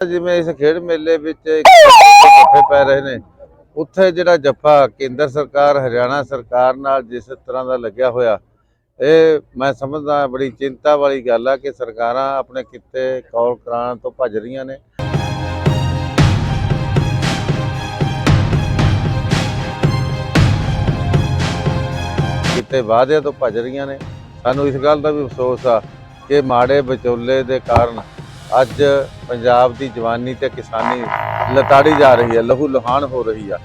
ਜਿਵੇਂ ਇਸ ਖੇਡ ਮੇਲੇ ਵਿੱਚ ਜੱਫੇ ਪੈ ਰਹੇ ਨੇ ਉੱਥੇ ਜਿਹੜਾ ਜੱਫਾ ਕੇਂਦਰ ਸਰਕਾਰ ਹਰਿਆਣਾ ਸਰਕਾਰ ਨਾਲ ਜਿਸ ਤਰ੍ਹਾਂ ਦਾ ਲੱਗਿਆ ਹੋਇਆ ਇਹ ਮੈਂ ਸਮਝਦਾ ਬੜੀ ਚਿੰਤਾ ਵਾਲੀ ਗੱਲ ਆ ਕਿ ਸਰਕਾਰਾਂ ਆਪਣੇ ਕਿੱਤੇ ਕੌਲ ਕਰਾਉਣ ਤੋਂ ਭੱਜ ਰਹੀਆਂ ਨੇ। ਕਿਤੇ ਵਾਅਦਿਆਂ ਤੋਂ ਭੱਜ ਰਹੀਆਂ ਨੇ। ਸਾਨੂੰ ਇਸ ਗੱਲ ਦਾ ਵੀ ਅਫਸੋਸ ਆ ਕਿ ਮਾੜੇ ਵਿਚੋਲੇ ਦੇ ਕਾਰਨ ਅੱਜ ਪੰਜਾਬ ਦੀ ਜਵਾਨੀ ਤੇ ਕਿਸਾਨੀ ਲਤਾੜੀ ਜਾ ਰਹੀ ਹੈ, ਲਹੂ ਲੁਹਾਨ ਹੋ ਰਹੀ ਆ।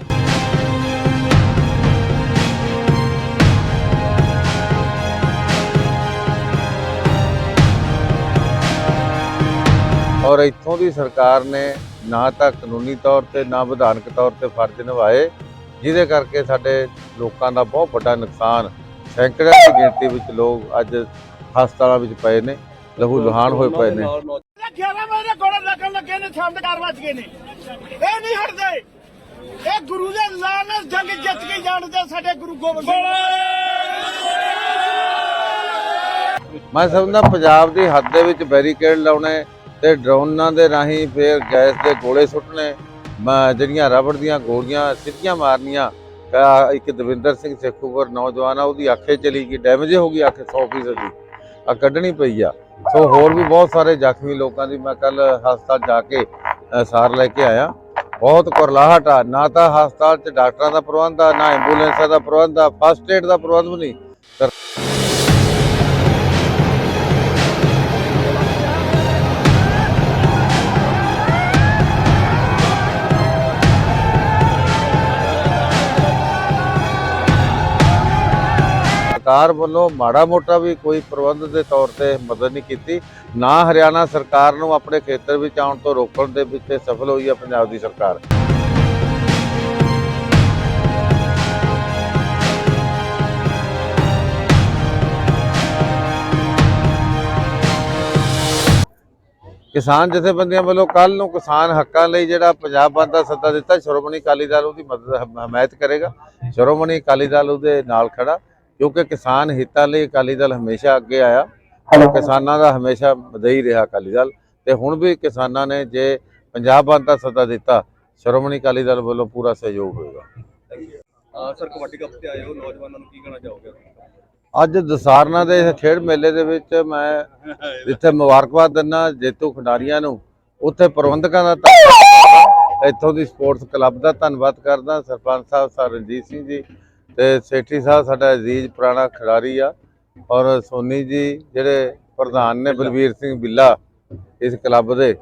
ਔਰ ਇੱਥੋਂ ਦੀ ਸਰਕਾਰ ਨੇ ਨਾ ਤਾਂ ਕਾਨੂੰਨੀ ਤੌਰ ਤੇ, ਨਾ ਵਿਧਾਨਕ ਤੌਰ ਤੇ ਫਰਜ਼ ਨਿਭਾਏ, ਜਿਹਦੇ ਕਰਕੇ ਸਾਡੇ ਲੋਕਾਂ ਦਾ ਬਹੁਤ ਵੱਡਾ ਨੁਕਸਾਨ ਸੈਂਕੜਿਆਂ ਦੀ ਗਿਣਤੀ ਵਿੱਚ ਲੋਕ ਅੱਜ ਹਸਪਤਾਲਾਂ ਵਿੱਚ ਪਏ ਨੇ, ਲਹੂ ਲੁਹਾਨ ਹੋਏ ਪਏ ਨੇ। 11 ਵਜੇ ਦੇ ਲੱਗਣ ਲੱਗੇ ਨੇ ਸ਼ਾਮ ਦੇ 4 ਵੱਜ ਗਏ ਨੇ। ਇਹ ਨਹੀਂ ਹਟਦੇ। ਇਹ ਗੁਰੂ ਦੇ ਨਾਂ ਜੰਗ ਜਿੱਤ ਕੇ ਜਾਣਦੇ ਸਾਡੇ ਗੁਰੂ ਗੋਬਿੰਦ ਸਿੰਘ ਮੈਂ ਸਮਝਦਾ ਪੰਜਾਬ ਦੀ ਹੱਦ ਦੇ ਵਿੱਚ ਬੈਰੀਕੇਡ ਲਾਉਣੇ ਤੇ ਡਰੋਨਾਂ ਦੇ ਰਾਹੀਂ ਫੇਰ ਗੈਸ ਦੇ ਗੋਲੇ ਸੁੱਟਣੇ ਜਿਹੜੀਆਂ ਰਬੜ ਦੀਆਂ ਗੋਲੀਆਂ, ਸਿੱਧੀਆਂ ਮਾਰਨੀਆਂ ਇੱਕ ਦਵਿੰਦਰ ਸਿੰਘ ਸੇਖੂਪੁਰ ਨੌਜਵਾਨ ਆ, ਉਹਦੀ ਅੱਖੇ ਚਲੀ ਗਈ, ਡੈਮੇਜ ਹੋ ਗਈ ਅੱਖ 100% ਦੀ ਆ ਕੱਢਣੀ ਪਈ ਆ। ਸੋ ਹੋਰ ਵੀ ਬਹੁਤ ਸਾਰੇ ਜ਼ਖਮੀ ਲੋਕਾਂ ਦੀ ਮੈਂ ਕੱਲ ਹਸਪਤਾਲ ਜਾ ਕੇ ਸਾਰ ਲੈ ਕੇ ਆਇਆ। ਬਹੁਤ ਕੁਰਲਾਹਟ ਆ। ਨਾ ਤਾਂ ਹਸਪਤਾਲ 'ਚ ਡਾਕਟਰਾਂ ਦਾ ਪ੍ਰਬੰਧ ਆ, ਨਾ ਐਂਬੂਲੈਂਸਾਂ ਦਾ ਪ੍ਰਬੰਧ ਆ, ਫਸਟ ਏਡ ਦਾ ਪ੍ਰਬੰਧ ਵੀ ਨਹੀਂ। ਸਰਕਾਰ ਵੱਲੋਂ ਮਾੜਾ ਮੋਟਾ ਵੀ ਕੋਈ ਪ੍ਰਬੰਧ ਦੇ ਤੌਰ ਤੇ ਮਦਦ ਨਹੀਂ ਕੀਤੀ, ਨਾ ਹਰਿਆਣਾ ਸਰਕਾਰ ਨੂੰ ਆਪਣੇ ਖੇਤਰ ਵਿੱਚ ਆਉਣ ਤੋਂ ਰੋਕਣ ਦੇ ਵਿੱਚ ਸਫਲ ਹੋਈ ਹੈ ਪੰਜਾਬ ਦੀ ਸਰਕਾਰ। ਕਿਸਾਨ ਜਥੇਬੰਦੀਆਂ ਵੱਲੋਂ ਕੱਲ ਨੂੰ ਕਿਸਾਨ ਹੱਕਾਂ ਲਈ ਜਿਹੜਾ ਪੰਜਾਬ ਬੰਦ ਦਾ ਸੱਦਾ ਦਿੱਤਾ, ਸ਼੍ਰੋਮਣੀ ਅਕਾਲੀ ਦਲ ਉਹਦੀ ਮਦਦ ਹਮ- ਹਮਾਇਤ ਕਰੇਗਾ। ਸ਼੍ਰੋਮਣੀ ਅਕਾਲੀ ਦਲ ਉਹਦੇ ਨਾਲ ਖੜਾ। ਕਿਉਂਕਿ ਕਿਸਾਨ ਹਿੱਤਾਂ ਲਈ ਅਕਾਲੀ ਦਲ ਹਮੇਸ਼ਾ ਅੱਗੇ ਆਇਆ ਕਿਸਾਨਾਂ ਦਾ ਹਮੇਸ਼ਾ ਮਦਈ ਰਿਹਾ ਅਕਾਲੀ ਦਲ। ਤੇ ਹੁਣ ਵੀ ਕਿਸਾਨਾਂ ਨੇ ਜੇ ਪੰਜਾਬ ਬੰਦ ਦਾ ਸੱਦਾ ਦਿੱਤਾ ਸ਼੍ਰੋਮਣੀ ਅਕਾਲੀ ਦਲ ਵੱਲੋਂ ਪੂਰਾ ਸਹਿਯੋਗ ਹੋਏਗਾ। ਆ ਸਰ ਕਬੱਡੀ ਕੱਪ ਤੇ ਆਏ ਹੋ ਨੌਜਵਾਨਾਂ ਨੂੰ ਕੀ ਕਹਿਣਾ ਚਾਹੋਗੇ? ਅੱਜ ਦਸਾਰਨਾ ਦੇ ਖੇਡ ਮੇਲੇ ਦੇ ਵਿੱਚ ਮੈਂ ਜਿੱਥੇ ਮੁਬਾਰਕਬਾਦ ਦਿੰਦਾ ਜੇਤੂ ਖਿਡਾਰੀਆਂ ਨੂੰ ਉੱਥੇ ਪ੍ਰਬੰਧਕਾਂ ਦਾ ਧੰਨਵਾਦ ਕਰਦਾ। ਇੱਥੋਂ ਦੀ ਸਪੋਰਟਸ ਕਲੱਬ ਦਾ ਧੰਨਵਾਦ ਕਰਦਾ। ਸਰਪੰਚ ਸਾਹਿਬ ਸਰ ਰਣਜੀਤ ਸਿੰਘ ਜੀ ਤੇ ਸੇਠੀ ਸਾਹਿਬ ਸਾਡਾ ਅਜ਼ੀਜ਼ ਪੁਰਾਣਾ ਖਿਡਾਰੀ ਆ ਔਰ ਸੋਨੀ ਜੀ ਜਿਹੜੇ ਪ੍ਰਧਾਨ ਨੇ ਬਲਵੀਰ ਸਿੰਘ ਬਿੱਲਾ ਇਸ ਕਲੱਬ ਦੇ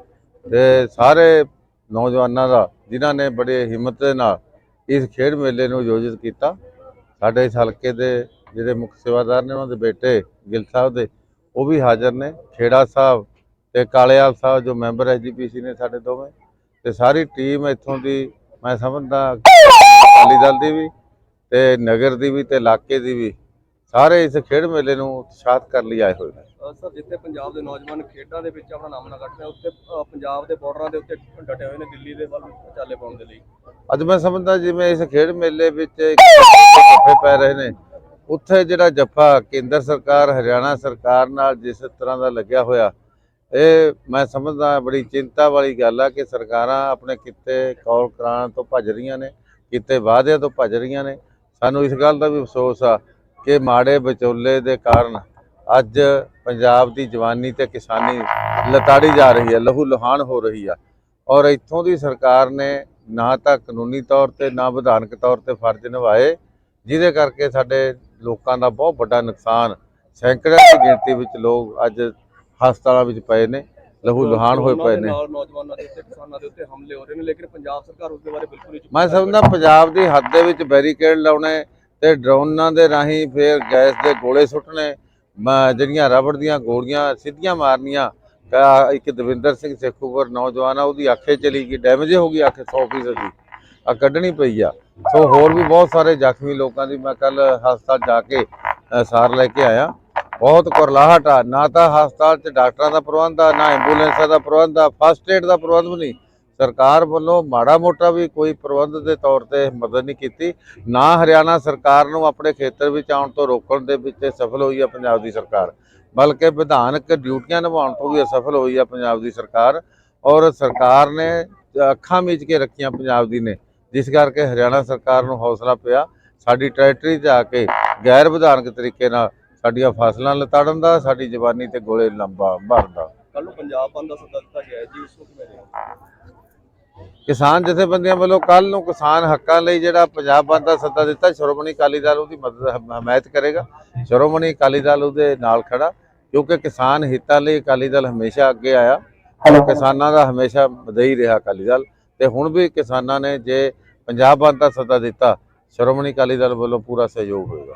ਤੇ ਸਾਰੇ ਨੌਜਵਾਨਾਂ ਦਾ ਜਿਨ੍ਹਾਂ ਨੇ ਬੜੇ ਹਿੰਮਤ ਦੇ ਨਾਲ ਇਸ ਖੇਡ ਮੇਲੇ ਨੂੰ ਆਯੋਜਿਤ ਕੀਤਾ। ਸਾਡੇ ਇਸ ਹਲਕੇ ਦੇ ਜਿਹੜੇ ਮੁੱਖ ਸੇਵਾਦਾਰ ਨੇ ਉਹਨਾਂ ਦੇ ਬੇਟੇ ਗਿੱਲ ਸਾਹਿਬ ਦੇ, ਉਹ ਵੀ ਹਾਜ਼ਰ ਨੇ। ਖੇੜਾ ਸਾਹਿਬ ਤੇ ਕਾਲੇਵਾਲ ਸਾਹਿਬ ਜੋ ਮੈਂਬਰ ਐਜੀਪੀਸੀ ਨੇ ਸਾਡੇ ਦੋਵੇਂ ਤੇ ਸਾਰੀ ਟੀਮ ਇੱਥੋਂ ਦੀ ਮੈਂ ਸਮਝਦਾ ਅਕਾਲੀ ਦਲ ਦੀ ਵੀ ਤੇ ਨਗਰ ਦੀ ਵੀ ਤੇ ਇਲਾਕੇ ਦੀ ਵੀ ਸਾਰੇ ਇਸ ਖੇਡ ਮੇਲੇ ਨੂੰ ਉਤਸ਼ਾਹਤ ਕਰਨ ਲਈ ਆਏ ਹੋਏ ਨੇ। ਸਰ ਜਿੱਥੇ ਪੰਜਾਬ ਦੇ ਨੌਜਵਾਨ ਖੇਡਾਂ ਦੇ ਵਿੱਚ ਆਪਣਾ ਨਾਮ ਨਾ ਕੱਢਦੇ ਉੱਥੇ ਪੰਜਾਬ ਦੇ ਬਾਰਡਰਾਂ ਦੇ ਉੱਤੇ ਡਟੇ ਹੋਏ ਨੇ ਦਿੱਲੀ ਦੇ ਵੱਲ ਚਾਲੇ ਪਾਉਣ ਦੇ ਲਈ। ਅੱਜ ਮੈਂ ਸਮਝਦਾ ਜਿਵੇਂ ਇਸ ਖੇਡ ਮੇਲੇ ਵਿੱਚ ਜੱਫੇ ਪੈ ਰਹੇ ਨੇ ਉੱਥੇ ਜਿਹੜਾ ਜੱਫਾ ਕੇਂਦਰ ਸਰਕਾਰ ਹਰਿਆਣਾ ਸਰਕਾਰ ਨਾਲ ਜਿਸ ਤਰ੍ਹਾਂ ਦਾ ਲੱਗਿਆ ਹੋਇਆ ਇਹ ਮੈਂ ਸਮਝਦਾ ਬੜੀ ਚਿੰਤਾ ਵਾਲੀ ਗੱਲ ਆ ਕਿ ਸਰਕਾਰਾਂ ਆਪਣੇ ਕਿੱਤੇ ਕੌਲ ਕਰਾਉਣ ਤੋਂ ਭੱਜ ਰਹੀਆਂ ਨੇ ਕਿਤੇ ਵਾਅਦਿਆਂ ਤੋਂ ਭੱਜ ਰਹੀਆਂ ਨੇ ਸਾਨੂੰ ਇਸ ਗੱਲ ਦਾ ਵੀ ਅਫਸੋਸ ਆ ਕਿ ਮਾੜੇ ਵਿਚੋਲੇ ਦੇ ਕਾਰਨ ਅੱਜ ਪੰਜਾਬ ਦੀ ਜਵਾਨੀ ਤੇ ਕਿਸਾਨੀ ਲਤਾੜੀ ਜਾ ਰਹੀ ਹੈ, ਲਹੂ ਲੁਹਾਨ ਹੋ ਰਹੀ ਆ। ਔਰ ਇੱਥੋਂ ਦੀ ਸਰਕਾਰ ਨੇ ਨਾ ਤਾਂ ਕਾਨੂੰਨੀ ਤੌਰ ਤੇ, ਨਾ ਵਿਧਾਨਕ ਤੌਰ ਤੇ ਫਰਜ਼ ਨਿਭਾਏ, ਜਿਹਦੇ ਕਰਕੇ ਸਾਡੇ ਲੋਕਾਂ ਦਾ ਬਹੁਤ ਵੱਡਾ ਨੁਕਸਾਨ ਸੈਂਕੜਿਆਂ ਦੀ ਗਿਣਤੀ ਵਿੱਚ ਲੋਕ ਅੱਜ ਹਸਪਤਾਲਾਂ ਵਿੱਚ ਪਏ ਨੇ। ਲਹੂ ਲੁਹਾਨ ਹੋਏ ਪਏ ਨੇ। ਨਾਲ ਨੌਜਵਾਨਾਂ ਦੇ ਉੱਤੇ ਕਿਸਾਨਾਂ ਦੇ ਉੱਤੇ ਹਮਲੇ ਹੋ ਰਹੇ ਨੇ ਲੇਕਿਨ ਪੰਜਾਬ ਸਰਕਾਰ ਉਸ ਦੇ ਬਾਰੇ ਬਿਲਕੁਲ ਨਹੀਂ ਚੁੱਪ ਮੈਂ ਸਮਝਦਾ ਪੰਜਾਬ ਦੀ ਹੱਦ ਦੇ ਵਿੱਚ ਬੈਰੀਕੇਡ ਲਾਉਣੇ ਤੇ ਡਰੋਨਾਂ ਦੇ ਰਾਹੀਂ ਫੇਰ ਗੈਸ ਦੇ ਗੋਲੇ ਸੁੱਟਣੇ ਜਿਹੜੀਆਂ ਰਬੜ ਦੀਆਂ ਗੋਲੀਆਂ ਸਿੱਧੀਆਂ ਮਾਰਨੀਆਂ ਇੱਕ ਦਵਿੰਦਰ ਸਿੰਘ ਸੇਖੂਪੁਰ ਨੌਜਵਾਨ ਆ ਉਹਦੀ ਅੱਖੇ ਚਲੀ ਗਈ ਡੈਮੇਜ ਹੋ ਗਈ ਅੱਖ 100% ਦੀ ਆ ਕੱਢਣੀ ਪਈ ਆ। ਸੋ ਹੋਰ ਵੀ ਬਹੁਤ ਸਾਰੇ ਜ਼ਖਮੀ ਲੋਕਾਂ ਦੀ ਮੈਂ ਕੱਲ ਹਸਪਤਾਲ ਜਾ ਕੇ ਸਾਰ ਲੈ ਕੇ ਆਇਆ। ਬਹੁਤ ਕੁਰਲਾਹਟ ਆ। ਨਾ ਤਾਂ ਹਸਪਤਾਲ 'ਚ ਡਾਕਟਰਾਂ ਦਾ ਪ੍ਰਬੰਧ ਆ, ਨਾ ਐਂਬੂਲੈਂਸਾਂ ਦਾ ਪ੍ਰਬੰਧ ਆ। ਫਸਟ ਏਡ ਦਾ ਪ੍ਰਬੰਧ ਵੀ ਨਹੀਂ। ਸਰਕਾਰ ਵੱਲੋਂ ਮਾੜਾ ਮੋਟਾ ਵੀ ਕੋਈ ਪ੍ਰਬੰਧ ਦੇ ਤੌਰ ਤੇ ਮਦਦ ਨਹੀਂ ਕੀਤੀ। ਨਾ ਹਰਿਆਣਾ ਸਰਕਾਰ ਨੂੰ ਆਪਣੇ ਖੇਤਰ ਵਿੱਚ ਆਉਣ ਤੋਂ ਰੋਕਣ ਦੇ ਵਿੱਚ ਇਹ ਸਫਲ ਹੋਈ ਆ ਪੰਜਾਬ ਦੀ ਸਰਕਾਰ। ਬਲਕਿ ਵਿਧਾਨਕ ਡਿਊਟੀਆਂ ਨਿਭਾਉਣ ਤੋਂ ਵੀ ਅਸਫਲ ਹੋਈ ਆ ਪੰਜਾਬ ਦੀ ਸਰਕਾਰ। ਔਰ ਸਰਕਾਰ ਨੇ ਅੱਖਾਂ ਮੀਚ ਕੇ ਰੱਖੀਆਂ ਪੰਜਾਬ ਦੀ ਨੇ। ਜਿਸ ਕਰਕੇ ਹਰਿਆਣਾ ਸਰਕਾਰ ਨੂੰ ਹੌਸਲਾ ਪਿਆ। ਸਾਡੀ ਟੈਰੀਟਰੀ 'ਚ ਆ ਕੇ ਗੈਰ ਵਿਧਾਨਕ ਤਰੀਕੇ ਨਾਲ ਸਾਡੀਆਂ ਫਸਲਾਂ ਲਤਾੜਨ ਦਾ ਸਾਡੀ ਜਵਾਨੀ ਤੇ ਗੋਲੇ ਲੰਬਾ ਭਰਨ ਦਾ। ਕੱਲ ਨੂੰ ਪੰਜਾਬ ਬੰਦ ਦਾ ਸੱਦਾ ਦਿੱਤਾ ਗਿਆ ਹੈ ਜੀ ਉਸ ਨੂੰ ਕਿਵੇਂ ਦੇਖਦੇ ਕਿਸਾਨ ਜਥੇਬੰਦੀਆਂ ਵੱਲੋਂ ਕੱਲ ਨੂੰ ਕਿਸਾਨ ਹੱਕਾਂ ਲਈ ਜਿਹੜਾ ਪੰਜਾਬ ਬੰਦ ਦਾ ਸੱਦਾ ਦਿੱਤਾ ਸ਼੍ਰੋਮਣੀ ਅਕਾਲੀ ਦਲ ਉਹਦੀ ਮਦਦ ਹਮ- ਹਮਾਇਤ ਕਰੇਗਾ। ਸ਼੍ਰੋਮਣੀ ਅਕਾਲੀ ਦਲ ਉਹਦੇ ਨਾਲ ਖੜਾ ਕਿਉਂਕਿ ਕਿਸਾਨ ਹਿੱਤਾਂ ਲਈ ਅਕਾਲੀ ਦਲ ਹਮੇਸ਼ਾ ਅੱਗੇ ਆਇਆ। ਕਿਸਾਨਾਂ ਦਾ ਹਮੇਸ਼ਾ ਮਦਈ ਰਿਹਾ ਅਕਾਲੀ ਦਲ। ਤੇ ਹੁਣ ਵੀ ਕਿਸਾਨਾਂ ਨੇ ਜੇ ਪੰਜਾਬ ਬੰਦ ਦਾ ਸੱਦਾ ਦਿੱਤਾ ਸ਼੍ਰੋਮਣੀ ਅਕਾਲੀ ਦਲ ਵੱਲੋਂ ਪੂਰਾ ਸਹਿਯੋਗ ਹੋਏਗਾ।